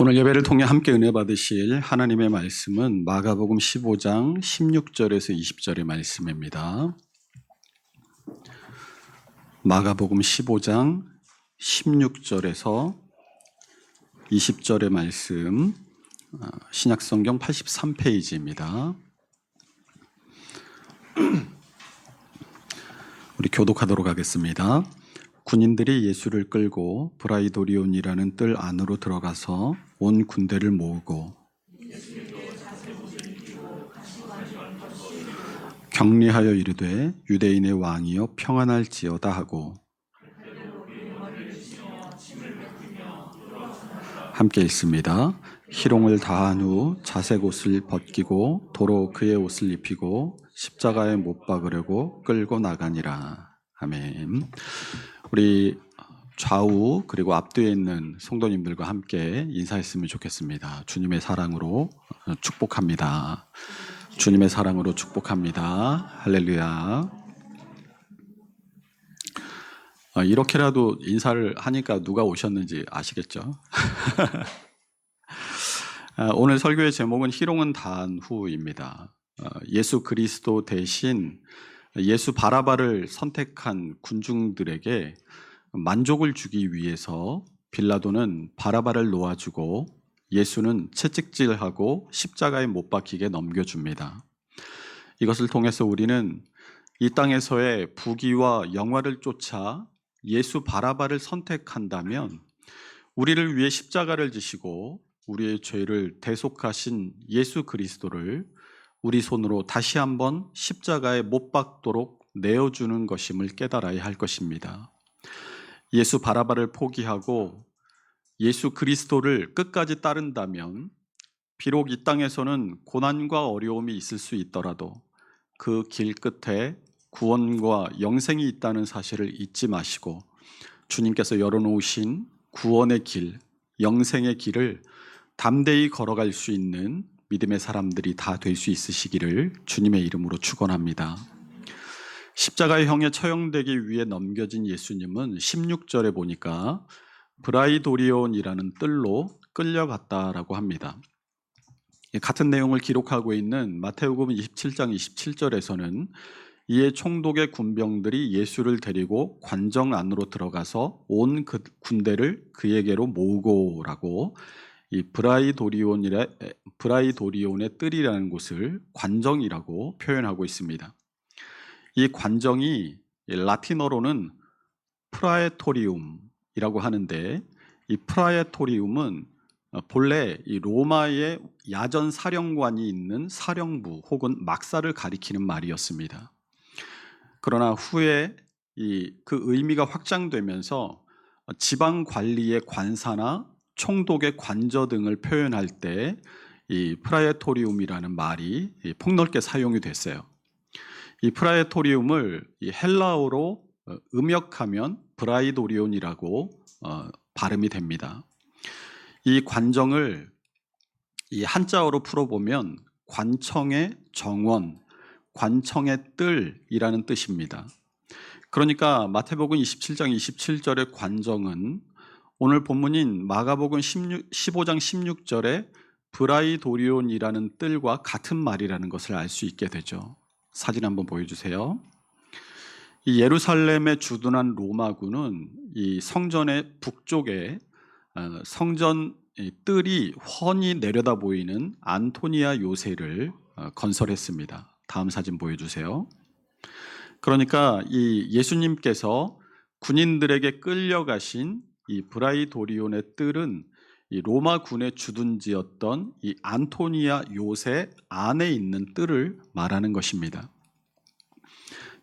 오늘 예배를 통해 함께 은혜 받으실 하나님의 말씀은 마가복음 15장 16절에서 20절의 말씀입니다. 마가복음 15장 16절에서 20절의 말씀 아, 신약성경 83페이지입니다. 우리 교독하도록 하겠습니다. 군인들이 예수를 끌고 브라이도리온이라는 뜰 안으로 들어가서 온 군대를 모으고 격리하여 이르되 유대인의 왕이여 평안할지어다 하고 함께 읽습니다. 희롱을 다한 후 자색 옷을 벗기고 도로 그의 옷을 입히고 십자가에 못 박으려고 끌고 나가니라. 아멘. 우리 좌우 그리고 앞뒤에 있는 성도님들과 함께 인사했으면 좋겠습니다. 주님의 사랑으로 축복합니다. 주님의 사랑으로 축복합니다. 할렐루야. 어, 이렇게라도 인사를 하니까 누가 오셨는지 아시겠죠? 아, 오늘 설교의 제목은 희롱은 다한 후입니다. 어, 예수 그리스도 대신 예수 바라바를 선택한 군중들에게 만족을 주기 위해서 빌라도는 바라바를 놓아주고 예수는 채찍질하고 십자가에 못 박히게 넘겨줍니다. 이것을 통해서 우리는 이 땅에서의 부귀와 영화를 쫓아 예수 바라바를 선택한다면 우리를 위해 십자가를 지시고 우리의 죄를 대속하신 예수 그리스도를 우리 손으로 다시 한번 십자가에 못 박도록 내어주는 것임을 깨달아야 할 것입니다. 예수 바라바를 포기하고 예수 그리스도를 끝까지 따른다면 비록 이 땅에서는 고난과 어려움이 있을 수 있더라도 그 길 끝에 구원과 영생이 있다는 사실을 잊지 마시고 주님께서 열어놓으신 구원의 길, 영생의 길을 담대히 걸어갈 수 있는 믿음의 사람들이 다 될 수 있으시기를 주님의 이름으로 축원합니다. 십자가의 형에 처형되기 위해 넘겨진 예수님은 16절에 보니까 브라이도리온이라는 뜰로 끌려갔다라고 합니다. 같은 내용을 기록하고 있는 마태복음 27장 27절에서는 이에 총독의 군병들이 예수를 데리고 관정 안으로 들어가서 온 그 군대를 그에게로 모으고라고 이 브라이도리온이라 브라이도리온의 뜰이라는 곳을 관정이라고 표현하고 있습니다. 이 관정이 라틴어로는 프라에토리움이라고 하는데 이 프라에토리움은 본래 이 로마의 야전 사령관이 있는 사령부 혹은 막사를 가리키는 말이었습니다. 그러나 후에 이 그 의미가 확장되면서 지방 관리의 관사나 총독의 관저 등을 표현할 때 이 프라에토리움이라는 말이 폭넓게 사용이 됐어요. 이 프라에토리움을 이 헬라어로 어, 음역하면 브라이도리온이라고 어, 발음이 됩니다. 이 관정을 이 한자어로 풀어보면 관청의 정원, 관청의 뜰이라는 뜻입니다. 그러니까 마태복음 27장 27절의 관정은 오늘 본문인 마가복음 16, 15장 16절에 브라이도리온이라는 뜰과 같은 말이라는 것을 알 수 있게 되죠. 사진 한번 보여주세요. 이 예루살렘에 주둔한 로마군은 이 성전의 북쪽에 어, 성전 뜰이 훤히 내려다 보이는 안토니아 요새를 어, 건설했습니다. 다음 사진 보여주세요. 그러니까 이 예수님께서 군인들에게 끌려가신 이 브라이도리온의 뜰은 이 로마 군의 주둔지였던 이 안토니아 요새 안에 있는 뜰을 말하는 것입니다.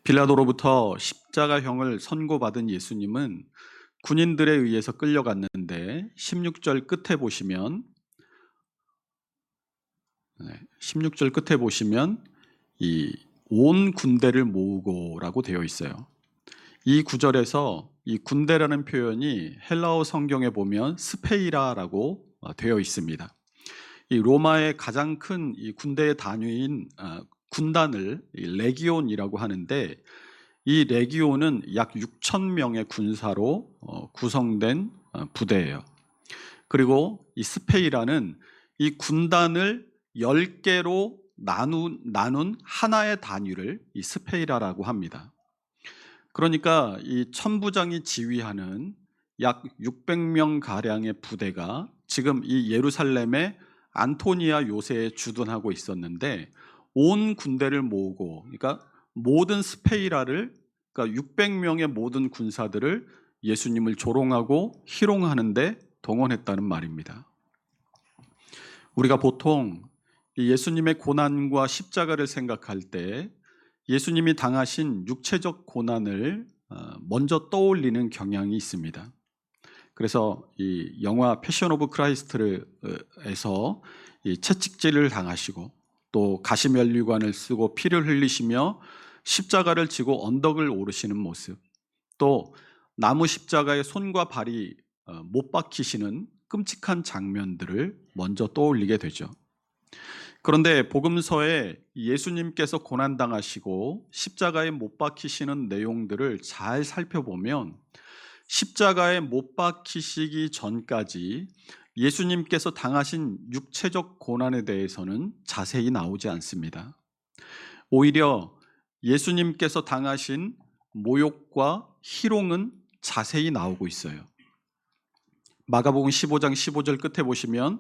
빌라도로부터 십자가형을 선고받은 예수님은 군인들에 의해서 끌려갔는데 16절 끝에 보시면 16절 끝에 보시면 이 온 군대를 모으고라고 되어 있어요. 이 구절에서 이 군대라는 표현이 헬라어 성경에 보면 스페이라라고 어, 되어 있습니다. 이 로마의 가장 큰 이 군대의 단위인 아, 군단을 레기온이라고 하는데 이 레기온은 약 6천 명의 군사로 어, 구성된 어, 부대예요. 그 그리고 이 스페이라는 이 군단을 10개로 나눈, 나눈 하나의 단위를 이 스페이라라고 합니다. 그러니까 이 천부장이 지휘하는 약 600명 가량의 부대가 지금 이 예루살렘의 안토니아 요새에 주둔하고 있었는데 온 군대를 모으고 그러니까 모든 스페이라를 그러니까 600명의 모든 군사들을 예수님을 조롱하고 희롱하는데 동원했다는 말입니다. 우리가 보통 이 예수님의 고난과 십자가를 생각할 때 예수님이 당하신 육체적 고난을 어, 먼저 떠올리는 경향이 있습니다. 그래서 이 영화 패션 오브 크라이스트에서 이 채찍질을 당하시고 또 가시면류관을 쓰고 피를 흘리시며 십자가를 지고 언덕을 오르시는 모습, 또 나무 십자가에 손과 발이 어, 못 박히시는 끔찍한 장면들을 먼저 떠올리게 되죠. 그런데 복음서에 예수님께서 고난당하시고 십자가에 못 박히시는 내용들을 잘 살펴보면 십자가에 못 박히시기 전까지 예수님께서 당하신 육체적 고난에 대해서는 자세히 나오지 않습니다. 오히려 예수님께서 당하신 모욕과 희롱은 자세히 나오고 있어요. 마가복음 15장 15절 끝에 보시면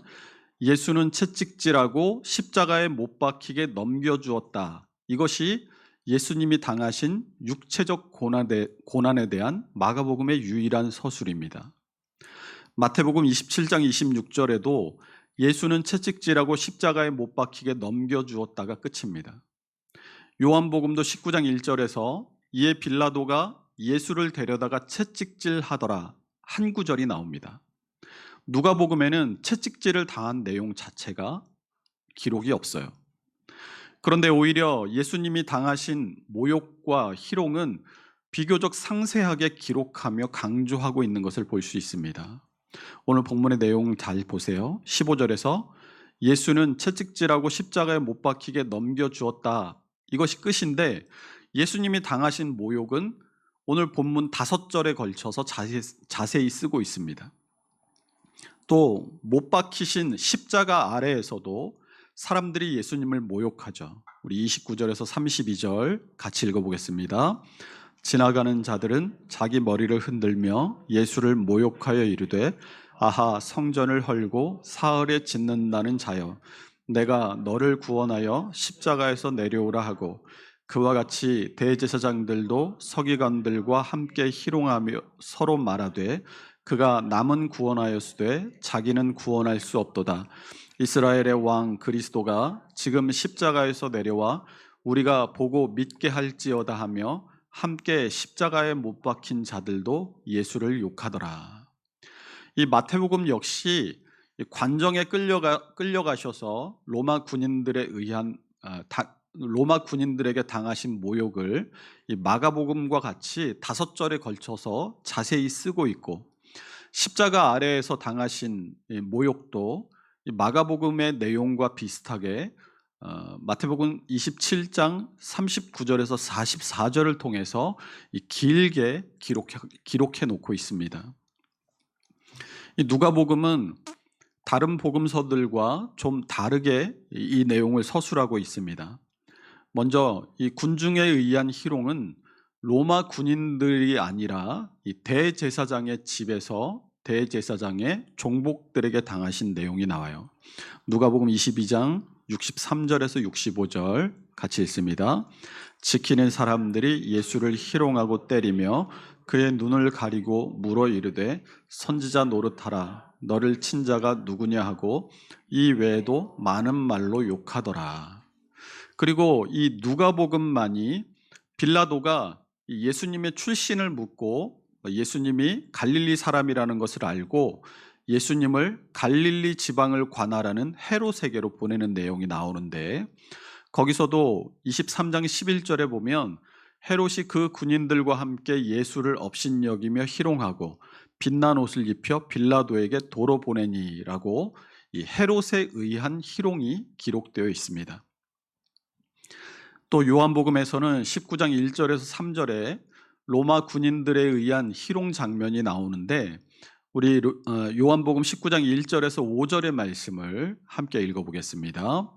예수는 채찍질하고 십자가에 못 박히게 넘겨주었다. 이것이 예수님이 당하신 육체적 고난에 대한 마가복음의 유일한 서술입니다. 마태복음 27장 26절에도 예수는 채찍질하고 십자가에 못 박히게 넘겨주었다가 끝입니다. 요한복음도 19장 1절에서 이에 빌라도가 예수를 데려다가 채찍질 하더라 한 구절이 나옵니다. 누가복음에는 채찍질을 당한 내용 자체가 기록이 없어요. 그런데 오히려 예수님이 당하신 모욕과 희롱은 비교적 상세하게 기록하며 강조하고 있는 것을 볼 수 있습니다. 오늘 본문의 내용 잘 보세요. 15절에서 예수는 채찍질하고 십자가에 못 박히게 넘겨주었다. 이것이 끝인데 예수님이 당하신 모욕은 오늘 본문 다섯 절에 걸쳐서 자세히, 자세히 쓰고 있습니다. 또 못 박히신 십자가 아래에서도 사람들이 예수님을 모욕하죠. 우리 29절에서 32절 같이 읽어보겠습니다. 지나가는 자들은 자기 머리를 흔들며 예수를 모욕하여 이르되 아하 성전을 헐고 사흘에 짓는다는 자여 내가 너를 구원하여 십자가에서 내려오라 하고 그와 같이 대제사장들도 서기관들과 함께 희롱하며 서로 말하되 그가 남은 구원하였으되 자기는 구원할 수 없도다. 이스라엘의 왕 그리스도가 지금 십자가에서 내려와 우리가 보고 믿게 할지어다 하며 함께 십자가에 못 박힌 자들도 예수를 욕하더라. 이 마태복음 역시 관정에 끌려가 끌려가셔서 로마 군인들에 의한 아, 다, 로마 군인들에게 당하신 모욕을 이 마가복음과 같이 다섯 절에 걸쳐서 자세히 쓰고 있고 십자가 아래에서 당하신 모욕도 마가복음의 내용과 비슷하게 어, 마태복음 27장 39절에서 44절을 통해서 길게 기록해, 놓고 있습니다. 누가복음은 다른 복음서들과 좀 다르게 이 내용을 서술하고 있습니다. 먼저 이 군중에 의한 희롱은 로마 군인들이 아니라 이 대제사장의 집에서 대제사장의 종복들에게 당하신 내용이 나와요. 누가복음 22장 63절에서 65절 같이 읽습니다. 지키는 사람들이 예수를 희롱하고 때리며 그의 눈을 가리고 물어 이르되 선지자 노릇하라 너를 친 자가 누구냐 하고 이 외에도 많은 말로 욕하더라. 그리고 이 누가복음만이 빌라도가 예수님의 출신을 묻고 예수님이 갈릴리 사람이라는 것을 알고 예수님을 갈릴리 지방을 관할하는 헤롯에게로 보내는 내용이 나오는데 거기서도 23장 11절에 보면 헤롯이 그 군인들과 함께 예수를 업신여기며 희롱하고 빛난 옷을 입혀 빌라도에게 도로 보내니라고 이 헤롯에 의한 희롱이 기록되어 있습니다. 또 요한복음에서는 19장 1절에서 3절에 로마 군인들에 의한 희롱 장면이 나오는데 우리 루- 어, 요한복음 19장 1절에서 5절의 말씀을 함께 읽어보겠습니다.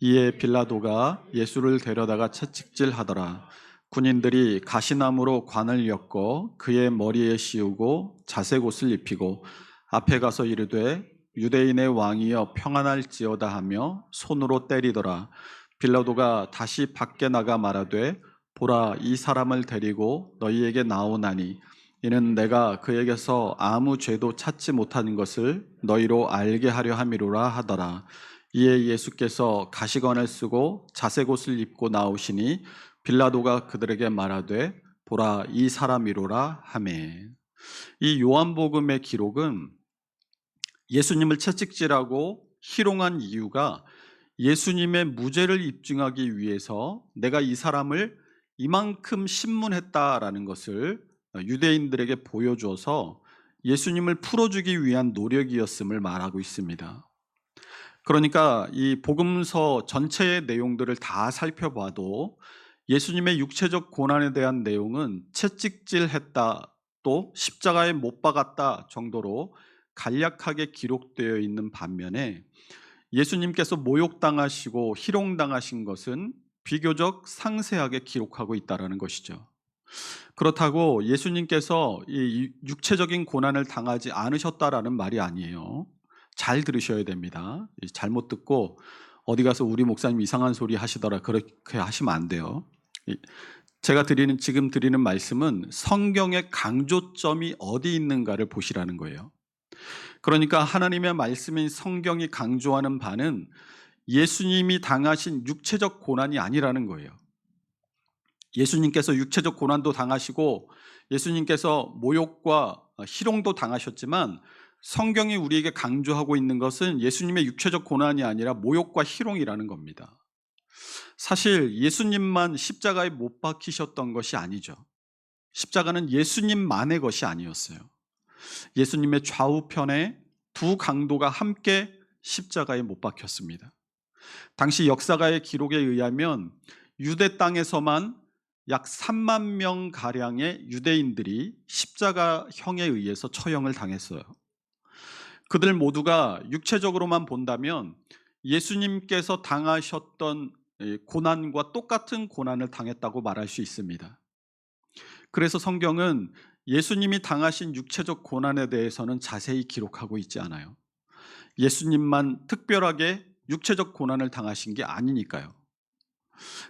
이에 빌라도가 예수를 데려다가 채찍질하더라. 군인들이 가시나무로 관을 엮어 그의 머리에 씌우고 자색 옷을 입히고 앞에 가서 이르되 유대인의 왕이여 평안할지어다 하며 손으로 때리더라. 빌라도가 다시 밖에 나가 말하되 보라 이 사람을 데리고 너희에게 나오나니 이는 내가 그에게서 아무 죄도 찾지 못하는 것을 너희로 알게 하려 함이로라 하더라. 이에 예수께서 가시관을 쓰고 자색 옷을 입고 나오시니 빌라도가 그들에게 말하되 보라 이 사람이로라 하매. 이 요한복음의 기록은 예수님을 채찍질하고 희롱한 이유가 예수님의 무죄를 입증하기 위해서 내가 이 사람을 이만큼 신문했다라는 것을 유대인들에게 보여줘서 예수님을 풀어주기 위한 노력이었음을 말하고 있습니다. 그러니까 이 복음서 전체의 내용들을 다 살펴봐도 예수님의 육체적 고난에 대한 내용은 채찍질했다 또 십자가에 못 박았다 정도로 간략하게 기록되어 있는 반면에 예수님께서 모욕당하시고 희롱당하신 것은 비교적 상세하게 기록하고 있다라는 것이죠. 그렇다고 예수님께서 이 육체적인 고난을 당하지 않으셨다라는 말이 아니에요. 잘 들으셔야 됩니다. 잘못 듣고 어디 가서 우리 목사님 이상한 소리 하시더라 그렇게 하시면 안 돼요. 제가 드리는 지금 드리는 말씀은 성경의 강조점이 어디 있는가를 보시라는 거예요. 그러니까 하나님의 말씀인 성경이 강조하는 바는 예수님이 당하신 육체적 고난이 아니라는 거예요. 예수님께서 육체적 고난도 당하시고 예수님께서 모욕과 희롱도 당하셨지만 성경이 우리에게 강조하고 있는 것은 예수님의 육체적 고난이 아니라 모욕과 희롱이라는 겁니다. 사실 예수님만 십자가에 못 박히셨던 것이 아니죠. 십자가는 예수님만의 것이 아니었어요. 예수님의 좌우편에 두 강도가 함께 십자가에 못 박혔습니다. 당시 역사가의 기록에 의하면 유대 땅에서만 약 3만 명 가량의 유대인들이 십자가형에 의해서 처형을 당했어요. 그들 모두가 육체적으로만 본다면 예수님께서 당하셨던 고난과 똑같은 고난을 당했다고 말할 수 있습니다. 그래서 성경은 예수님이 당하신 육체적 고난에 대해서는 자세히 기록하고 있지 않아요. 예수님만 특별하게 육체적 고난을 당하신 게 아니니까요.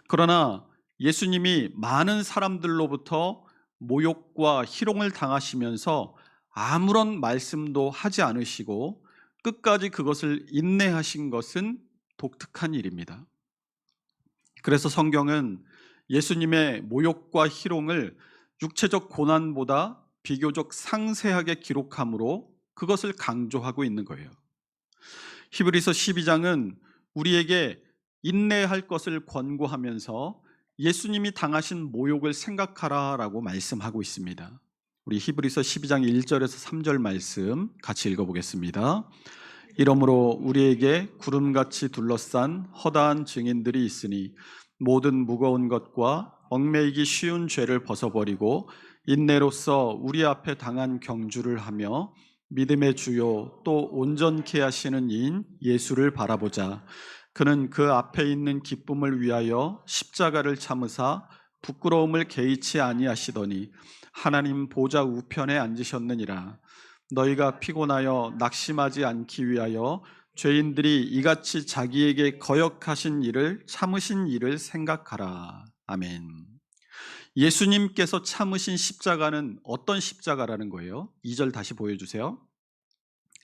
그러나 예수님이 많은 사람들로부터 모욕과 희롱을 당하시면서 아무런 말씀도 하지 않으시고 끝까지 그것을 인내하신 것은 독특한 일입니다. 그래서 성경은 예수님의 모욕과 희롱을 육체적 고난보다 비교적 상세하게 기록함으로 그것을 강조하고 있는 거예요. 히브리서 12장은 우리에게 인내할 것을 권고하면서 예수님이 당하신 모욕을 생각하라라고 말씀하고 있습니다. 우리 히브리서 12장 1절에서 3절 말씀 같이 읽어보겠습니다. 이러므로 우리에게 구름같이 둘러싼 허다한 증인들이 있으니 모든 무거운 것과 얽매이기 쉬운 죄를 벗어버리고 인내로서 우리 앞에 당한 경주를 하며 믿음의 주요 또 온전케 하시는 이인 예수를 바라보자. 그는 그 앞에 있는 기쁨을 위하여 십자가를 참으사 부끄러움을 개의치 아니하시더니 하나님 보좌 우편에 앉으셨느니라. 너희가 피곤하여 낙심하지 않기 위하여 죄인들이 이같이 자기에게 거역하신 일을 참으신 일을 생각하라. 아멘. 예수님께서 참으신 십자가는 어떤 십자가라는 거예요? 2절 다시 보여주세요.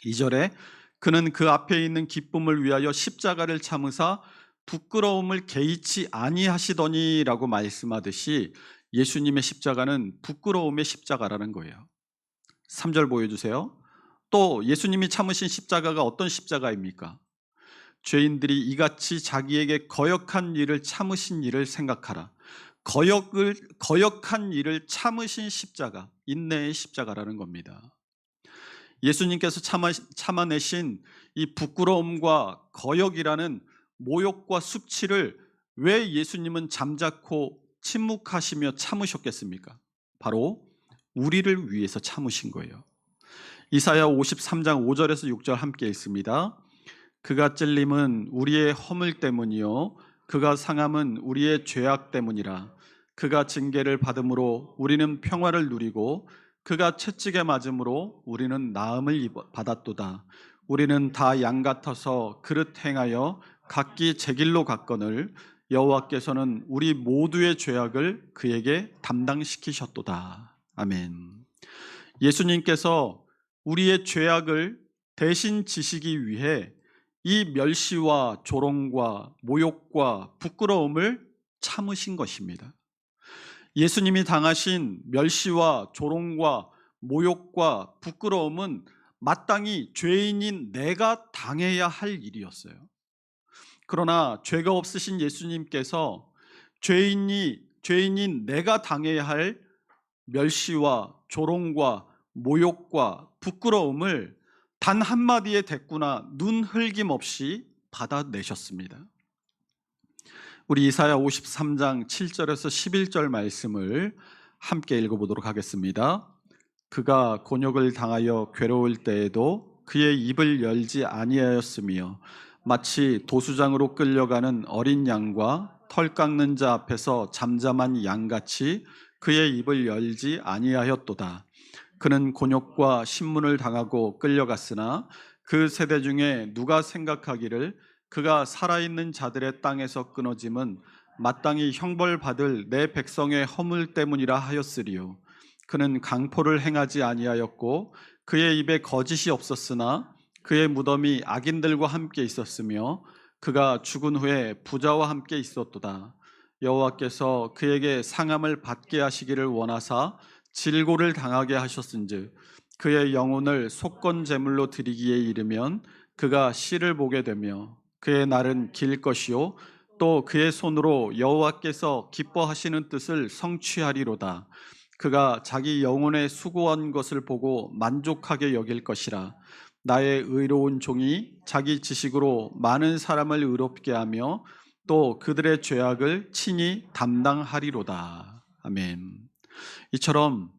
2절에 그는 그 앞에 있는 기쁨을 위하여 십자가를 참으사 부끄러움을 개의치 아니하시더니라고 말씀하듯이 예수님의 십자가는 부끄러움의 십자가라는 거예요. 3절 보여주세요. 또 예수님이 참으신 십자가가 어떤 십자가입니까? 죄인들이 이같이 자기에게 거역한 일을 참으신 일을 생각하라. 거역을 거역한 일을 참으신 십자가, 인내의 십자가라는 겁니다. 예수님께서 참아, 참아내신 이 부끄러움과 거역이라는 모욕과 수치를 왜 예수님은 잠자코 침묵하시며 참으셨겠습니까? 바로 우리를 위해서 참으신 거예요. 이사야 53장 5절에서 6절 함께 읽습니다. 그가 찔림은 우리의 허물 때문이요 그가 상함은 우리의 죄악 때문이라 그가 징계를 받음으로 우리는 평화를 누리고 그가 채찍에 맞음으로 우리는 나음을 받았도다. 우리는 다 양 같아서 그릇 행하여 각기 제 길로 갔거늘 여호와께서는 우리 모두의 죄악을 그에게 담당시키셨도다. 아멘. 예수님께서 우리의 죄악을 대신 지시기 위해 이 멸시와 조롱과 모욕과 부끄러움을 참으신 것입니다. 예수님이 당하신 멸시와 조롱과 모욕과 부끄러움은 마땅히 죄인인 내가 당해야 할 일이었어요. 그러나 죄가 없으신 예수님께서 죄인이 죄인인 내가 당해야 할 멸시와 조롱과 모욕과 부끄러움을 단 한마디의 대꾸나 눈 흘김 없이 받아내셨습니다. 우리 이사야 53장 7절에서 11절 말씀을 함께 읽어보도록 하겠습니다. 그가 곤욕을 당하여 괴로울 때에도 그의 입을 열지 아니하였으며 마치 도수장으로 끌려가는 어린 양과 털 깎는 자 앞에서 잠잠한 양같이 그의 입을 열지 아니하였도다. 그는 곤욕과 신문을 당하고 끌려갔으나 그 세대 중에 누가 생각하기를 그가 살아있는 자들의 땅에서 끊어짐은 마땅히 형벌받을 내 백성의 허물 때문이라 하였으리요. 그는 강포를 행하지 아니하였고 그의 입에 거짓이 없었으나 그의 무덤이 악인들과 함께 있었으며 그가 죽은 후에 부자와 함께 있었도다. 여호와께서 그에게 상함을 받게 하시기를 원하사 질고를 당하게 하셨은즉 그의 영혼을 속건 제물로 드리기에 이르면 그가 씨를 보게 되며 그의 날은 길 것이요 또 그의 손으로 여호와께서 기뻐하시는 뜻을 성취하리로다. 그가 자기 영혼의 수고한 것을 보고 만족하게 여길 것이라. 나의 의로운 종이 자기 지식으로 많은 사람을 의롭게 하며 또 그들의 죄악을 친히 담당하리로다. 아멘. 이처럼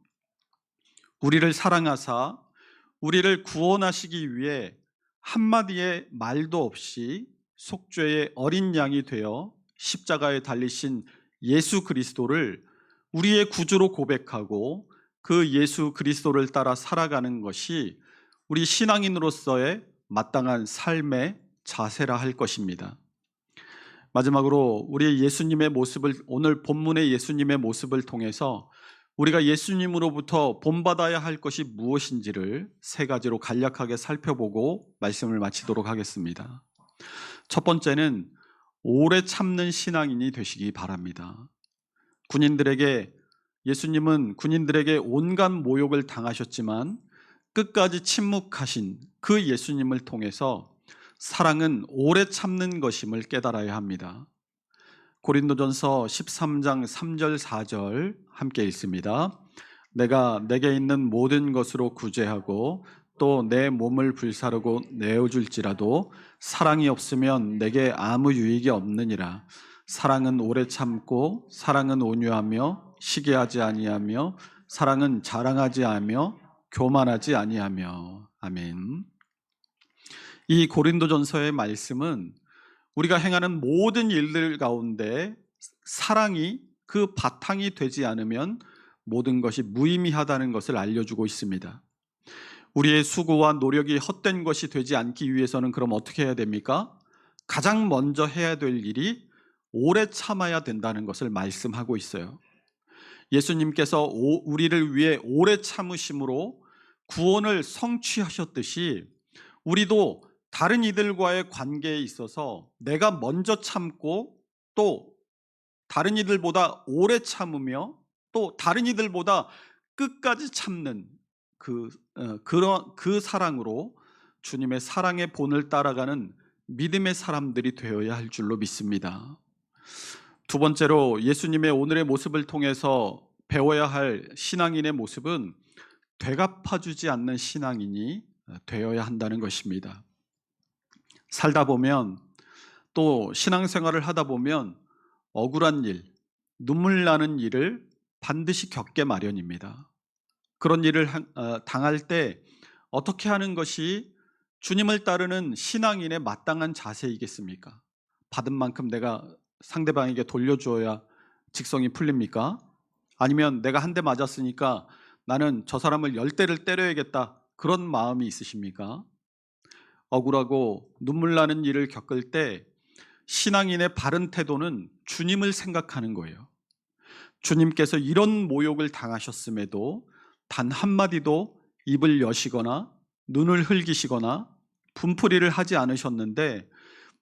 우리를 사랑하사 우리를 구원하시기 위해 한마디의 말도 없이 속죄의 어린 양이 되어 십자가에 달리신 예수 그리스도를 우리의 구주로 고백하고 그 예수 그리스도를 따라 살아가는 것이 우리 신앙인으로서의 마땅한 삶의 자세라 할 것입니다. 마지막으로 우리 예수님의 모습을 오늘 본문의 예수님의 모습을 통해서 우리가 예수님으로부터 본받아야 할 것이 무엇인지를 세 가지로 간략하게 살펴보고 말씀을 마치도록 하겠습니다. 첫 번째는 오래 참는 신앙인이 되시기 바랍니다. 군인들에게 예수님은 군인들에게 온갖 모욕을 당하셨지만 끝까지 침묵하신 그 예수님을 통해서 사랑은 오래 참는 것임을 깨달아야 합니다. 고린도전서 13장 3절 4절 함께 읽습니다. 내가 내게 있는 모든 것으로 구제하고 또 내 몸을 불사르고 내어줄지라도 사랑이 없으면 내게 아무 유익이 없느니라. 사랑은 오래 참고 사랑은 온유하며 시기하지 아니하며 사랑은 자랑하지 않으며 교만하지 아니하며 아멘. 이 고린도전서의 말씀은 우리가 행하는 모든 일들 가운데 사랑이 그 바탕이 되지 않으면 모든 것이 무의미하다는 것을 알려주고 있습니다. 우리의 수고와 노력이 헛된 것이 되지 않기 위해서는 그럼 어떻게 해야 됩니까? 가장 먼저 해야 될 일이 오래 참아야 된다는 것을 말씀하고 있어요. 예수님께서 오- 우리를 위해 오래 참으심으로 구원을 성취하셨듯이 우리도 다른 이들과의 관계에 있어서 내가 먼저 참고 또 다른 이들보다 오래 참으며 또 다른 이들보다 끝까지 참는 그 어, 그런 그 사랑으로 주님의 사랑의 본을 따라가는 믿음의 사람들이 되어야 할 줄로 믿습니다. 두 번째로 예수님의 오늘의 모습을 통해서 배워야 할 신앙인의 모습은 되갚아주지 않는 신앙인이 되어야 한다는 것입니다. 살다 보면 또 신앙생활을 하다 보면 억울한 일, 눈물 나는 일을 반드시 겪게 마련입니다. 그런 일을 한- 어, 당할 때 어떻게 하는 것이 주님을 따르는 신앙인의 마땅한 자세이겠습니까? 받은 만큼 내가 상대방에게 돌려주어야 직성이 풀립니까? 아니면 내가 한 대 맞았으니까 나는 저 사람을 열 대를 때려야겠다. 그런 마음이 있으십니까? 억울하고 눈물 나는 일을 겪을 때 신앙인의 바른 태도는 주님을 생각하는 거예요. 주님께서 이런 모욕을 당하셨음에도 단 한마디도 입을 여시거나 눈을 흘기시거나 분풀이를 하지 않으셨는데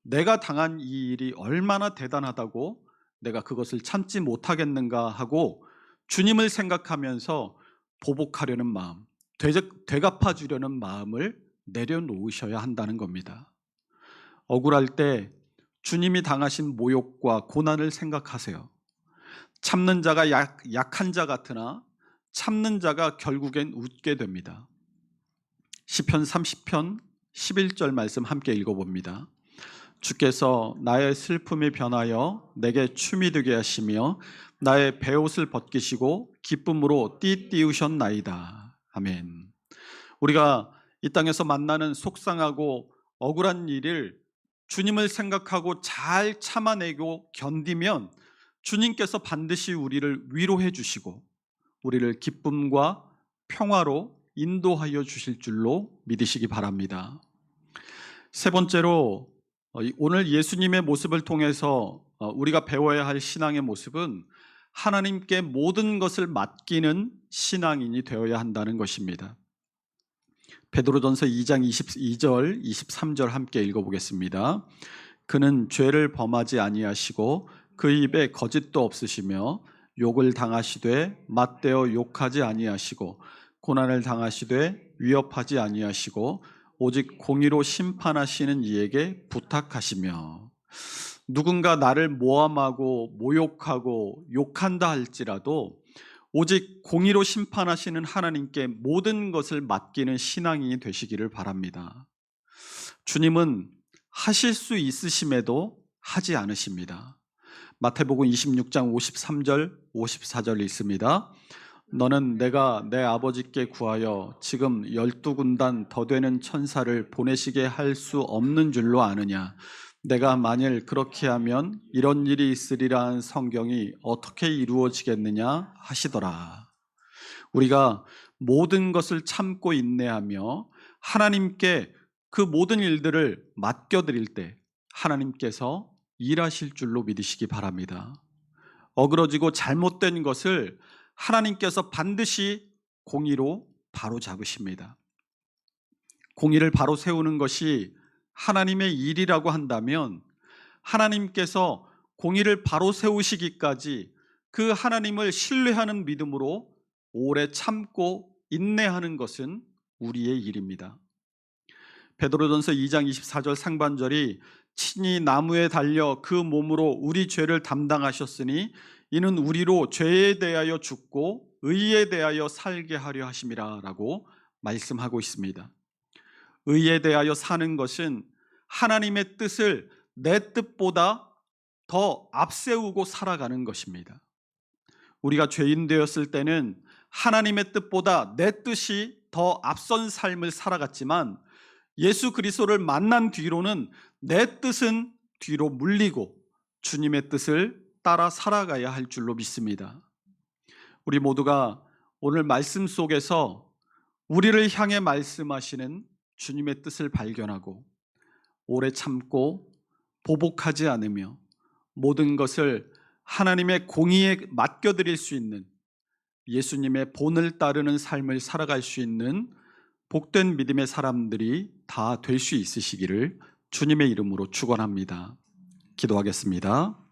내가 당한 이 일이 얼마나 대단하다고 내가 그것을 참지 못하겠는가 하고 주님을 생각하면서 보복하려는 마음, 되갚아 주려는 마음을 내려놓으셔야 한다는 겁니다. 억울할 때 주님이 당하신 모욕과 고난을 생각하세요. 참는 자가 약, 약한 자 같으나 참는 자가 결국엔 웃게 됩니다. 시편 30편 11절 말씀 함께 읽어봅니다. 주께서 나의 슬픔이 변하여 내게 춤이 되게 하시며 나의 베옷을 벗기시고 기쁨으로 띠띠우셨나이다. 아멘. 우리가 이 땅에서 만나는 속상하고 억울한 일을 주님을 생각하고 잘 참아내고 견디면 주님께서 반드시 우리를 위로해 주시고 우리를 기쁨과 평화로 인도하여 주실 줄로 믿으시기 바랍니다. 세 번째로 어, 오늘 예수님의 모습을 통해서 어, 우리가 배워야 할 신앙의 모습은 하나님께 모든 것을 맡기는 신앙인이 되어야 한다는 것입니다. 베드로전서 2장 22절, 23절 함께 읽어보겠습니다. 그는 죄를 범하지 아니하시고 그 입에 거짓도 없으시며 욕을 당하시되 맞대어 욕하지 아니하시고 고난을 당하시되 위협하지 아니하시고 오직 공의로 심판하시는 이에게 부탁하시며 누군가 나를 모함하고 모욕하고 욕한다 할지라도 오직 공의로 심판하시는 하나님께 모든 것을 맡기는 신앙인이 되시기를 바랍니다. 주님은 하실 수 있으심에도 하지 않으십니다. 마태복음 26장 53절 54절 있습니다. 너는 내가 내 아버지께 구하여 지금 열두 군단 더 되는 천사를 보내시게 할 수 없는 줄로 아느냐? 내가 만일 그렇게 하면 이런 일이 있으리라는 성경이 어떻게 이루어지겠느냐 하시더라. 우리가 모든 것을 참고 인내하며 하나님께 그 모든 일들을 맡겨드릴 때 하나님께서 일하실 줄로 믿으시기 바랍니다. 어그러지고 잘못된 것을 하나님께서 반드시 공의로 바로 잡으십니다. 공의를 바로 세우는 것이 하나님의 일이라고 한다면 하나님께서 공의를 바로 세우시기까지 그 하나님을 신뢰하는 믿음으로 오래 참고 인내하는 것은 우리의 일입니다. 베드로전서 2장 24절 상반절이 친히 나무에 달려 그 몸으로 우리 죄를 담당하셨으니 이는 우리로 죄에 대하여 죽고 의에 대하여 살게 하려 하심이라라고 말씀하고 있습니다. 의에 대하여 사는 것은 하나님의 뜻을 내 뜻보다 더 앞세우고 살아가는 것입니다. 우리가 죄인 되었을 때는 하나님의 뜻보다 내 뜻이 더 앞선 삶을 살아갔지만 예수 그리스도를 만난 뒤로는 내 뜻은 뒤로 물리고 주님의 뜻을 따라 살아가야 할 줄로 믿습니다. 우리 모두가 오늘 말씀 속에서 우리를 향해 말씀하시는 주님의 뜻을 발견하고 오래 참고 보복하지 않으며 모든 것을 하나님의 공의에 맡겨드릴 수 있는 예수님의 본을 따르는 삶을 살아갈 수 있는 복된 믿음의 사람들이 다 될 수 있으시기를 주님의 이름으로 축원합니다. 기도하겠습니다.